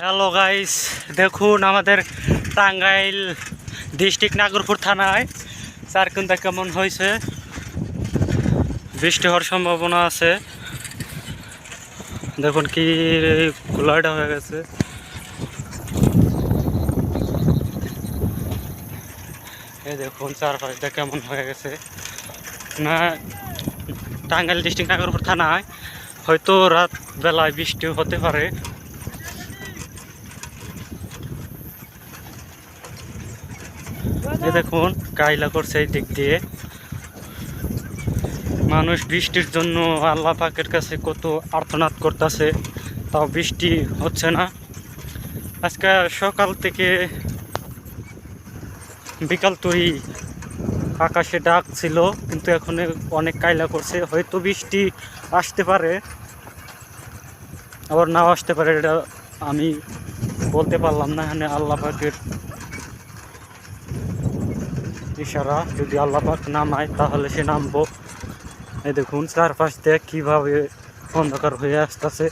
Hello guys দেখুন, আমাদের Tangail district Nagarpur থানায় চারকুন্দা কেমন হয়েছে? বৃষ্টি হওয়ার সম্ভাবনা আছে। দেখুন, কি কুলাইটা হয়ে গেছে। এই দেখুন, চারপাশটা কেমন হয়ে গেছে। না, টাঙ্গাইল ডিস্ট্রিক্ট নাগরপুর থানায় হয়তো রাত বেলায় বৃষ্টি হতে পারে। দেখুন কাইলা করছে এই দিক দিয়ে। মানুষ বৃষ্টির জন্য আল্লাহ পাকের কাছে কত আর্তনাদ করতেছে, তাও বৃষ্টি হচ্ছে না। আজকে সকাল থেকে বিকাল তুই আকাশে ডাক ছিল, কিন্তু এখন অনেক কাইলা করছে। হয়তো বৃষ্টি আসতে পারে, আবার নাও আসতে পারে, এটা আমি বলতে পারলাম না, এখানে আল্লাহ পাকের ইশারা, যদি আল্লাপাক নামায় তাহলে সে নামবো। এই দেখুন, চারপাশ দিয়ে কীভাবে অন্ধকার হয়ে আসতেছে।